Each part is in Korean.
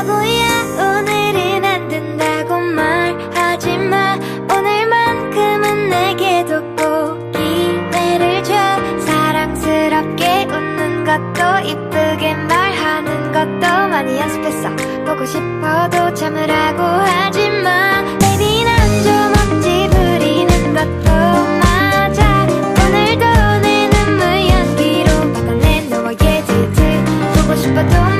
바보야 오늘은 안 된다고 말하지마. 오늘만큼은 내게도 꼭 기회를 줘. 사랑스럽게 웃는 것도 이쁘게 말하는 것도 많이 연습했어. 보고 싶어도 참으라고 하지마. Baby 난좀 억지 부리는 것도 맞아. 오늘도 내 눈물 연기로 받아낸 너의 질투. 보고 싶어도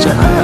在那